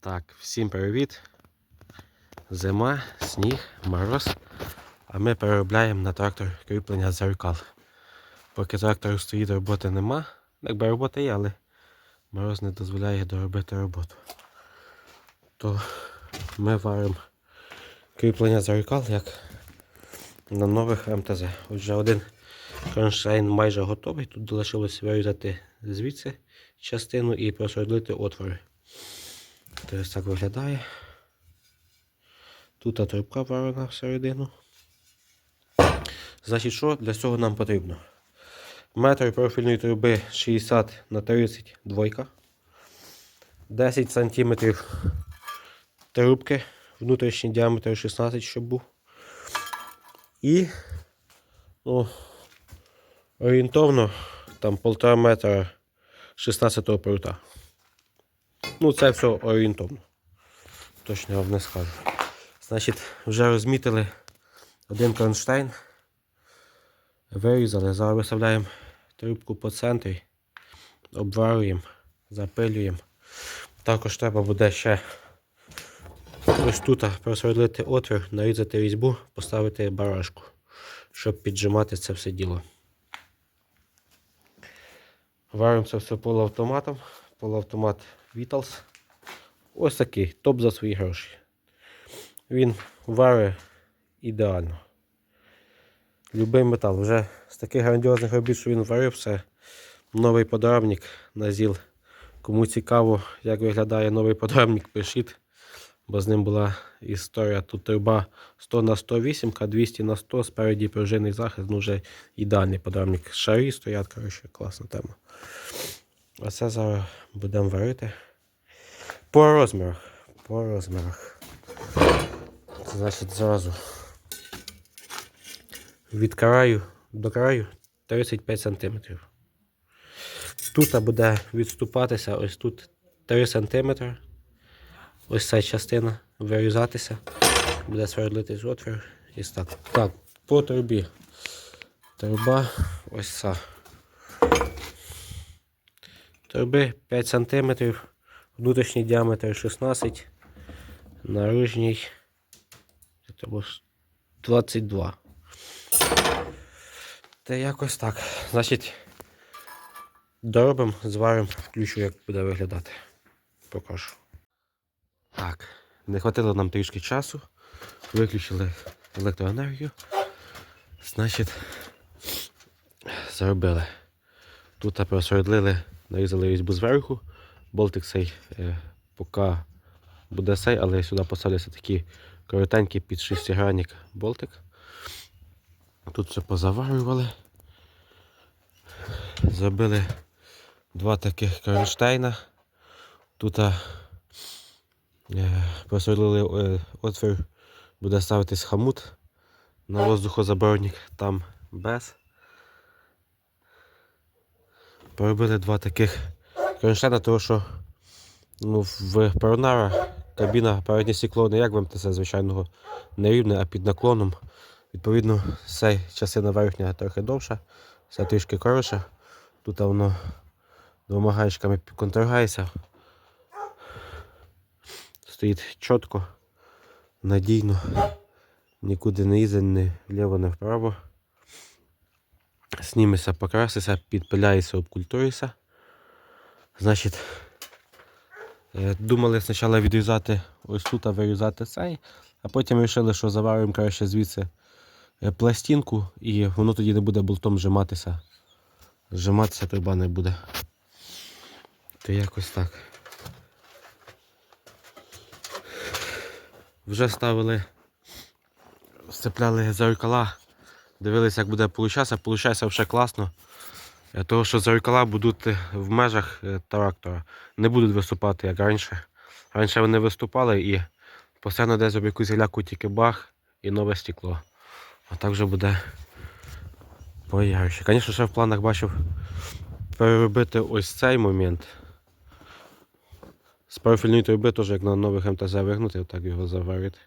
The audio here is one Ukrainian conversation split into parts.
Так, всім привіт. Зима, сніг, мороз. А ми переробляємо на трактор кріплення дзеркал. Поки трактор стоїть, роботи нема. Якби робота є, але мороз не дозволяє доробити роботу. То ми варимо кріплення дзеркал як на нових МТЗ. Отже, один кронштейн майже готовий. Тут залишилось вирізати звідси частину і просвердлити отвори. То ось так виглядає. Тут трубка варена всередину. Значить, що для цього нам потрібно? Метр профільної труби 60 на 30 двойка. 10 см трубки, внутрішній діаметр 16, щоб був. І ну, орієнтовно там 1,5 метра 16 прута. Ну, це все орієнтовно. Точно я вам не скажу. Значить, вже розмітили один кронштейн. Вирізали, зараз виставляємо трубку по центрі, обварюємо, запилюємо. Також треба буде ще ось тут просвердлити отвір, нарізати різьбу, поставити барашку, щоб піджимати це все діло. Варимо це все полуавтоматом. Полуавтомат Vitals. Ось такий, топ за свої гроші. Він варить ідеально. Любий метал. Вже з таких грандіозних робіт, що він варив, це новий подрамник на ЗІЛ. Кому цікаво, як виглядає новий подрамник, пишіть. Бо з ним була історія. Тут труба 100 на 108, 200 на 100, спереді пружинний захист, ну вже ідеальний подрамник. Шарі стоять, коротше, класна тема. А це зараз будемо варити. По розмірах. По розмірах. Значить, зразу від краю до краю 35 см. Тут буде відступатися ось тут 3 см. Ось ця частина вирізатися. Буде свердлитись отвір. І так. Так, по трубі. Труба ось ця. Труби 5 см, внутрішній діаметр 16, наружній 22. Та якось так. Значить, доробимо, зваримо, включу, як буде виглядати. Покажу. Так, не хватило нам трішки часу. Виключили електроенергію. Значить, зробили. Тут просвердлили нарізали різьбу зверху. Болтик цей е, поки буде сей, але сюди поставляться такі коротенькі під шестигранник болтик. Тут все позаварювали. Зробили два таких кронштейна. Тут е, просверлили е, отвір, буде ставитись хамут на воздухозаборник, там без. Поробили два таких кронштейна, тому що ну, в Перонара кабіна переднє стекло не як в МТС звичайного не рівне, а під наклоном. Відповідно, ця частина верхня трохи довша, ця трішки коротша. Тут воно двома гаєчками контргається. Стоїть чітко, надійно, нікуди не їздить, ні вліво, ні вправо. Сніметься, покраситься, підпиляється, обкультується. Значить, е, думали спочатку відрізати ось тут, а вирізати цей, а потім вирішили, що заваримо краще звідси е, пластинку і воно тоді не буде болтом зжиматися. Зжиматися труба не буде. То якось так. Вже ставили, сцепляли зеркала. Дивилися, як буде получатися. Получається вже класно. Е, Тому що зеркала будуть е, в межах е, трактора. Не будуть виступати, як раніше. Раніше вони виступали і постійно десь об якусь гіляку тільки бах і нове стекло. А так вже буде поярче. Звісно, ще в планах бачив переробити ось цей момент. З профільної труби теж як на нових МТЗ вигнути, так його заварити.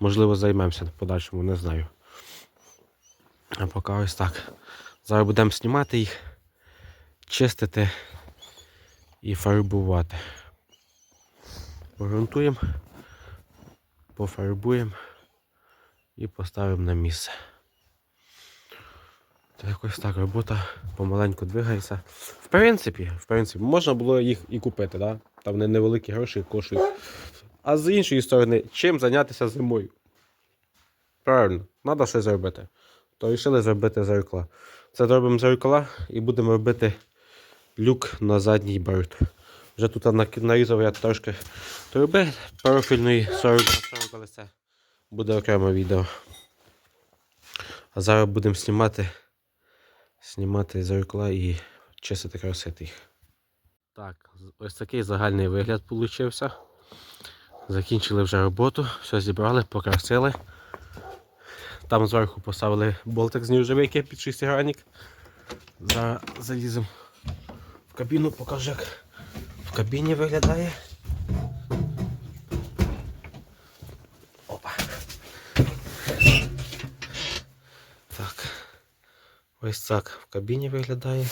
Можливо, займемося в подальшому, не знаю. А поки ось так. Зараз будемо знімати їх, чистити і фарбувати. Погрунтуємо, пофарбуємо і поставимо на місце. Та якось так робота помаленьку двигається. В принципі, в принципі, можна було їх і купити, да? там вони невеликі гроші коштують. А з іншої сторони, чим зайнятися зимою? Правильно, треба щось зробити. То вирішили зробити зеркала. Це зробимо зеркала і будемо робити люк на задній борт. Вже тут нарізав я трошки труби профільної 40 на 40 лице. Буде окреме відео. А зараз будемо знімати, знімати зеркала і чистити красити їх. Так, ось такий загальний вигляд получився. Закінчили вже роботу, все зібрали, покрасили. Там зверху поставили болтик з нержавейки під шестигранник. Зараз заліземо в кабіну, покажу, як в кабіні виглядає. Опа. Так. Ось так в кабіні виглядає.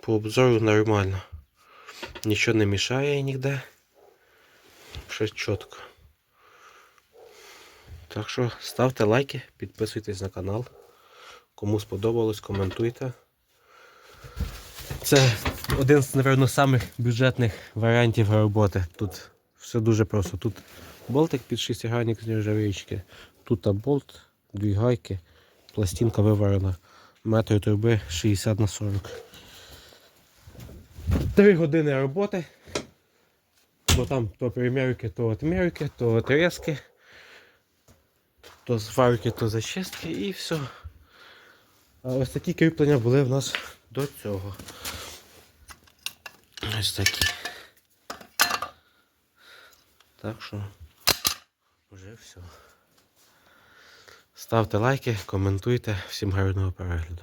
По обзору нормально. Нічого не мішає ніде. Все чітко. Так що ставте лайки, підписуйтесь на канал. Кому сподобалось, коментуйте. Це один з, напевно, самих бюджетних варіантів роботи. Тут все дуже просто. Тут болтик під шестигранник з нержавійки, тут болт, дві гайки, пластинка виварена, метр труби 60 на 40. Три години роботи. Бо там то примірки, то отмірки, то отрізки, то сварки, то зачистки і все. А ось такі кріплення були в нас до цього. Ось такі. Так що вже все. Ставте лайки, коментуйте. Всім гарного перегляду.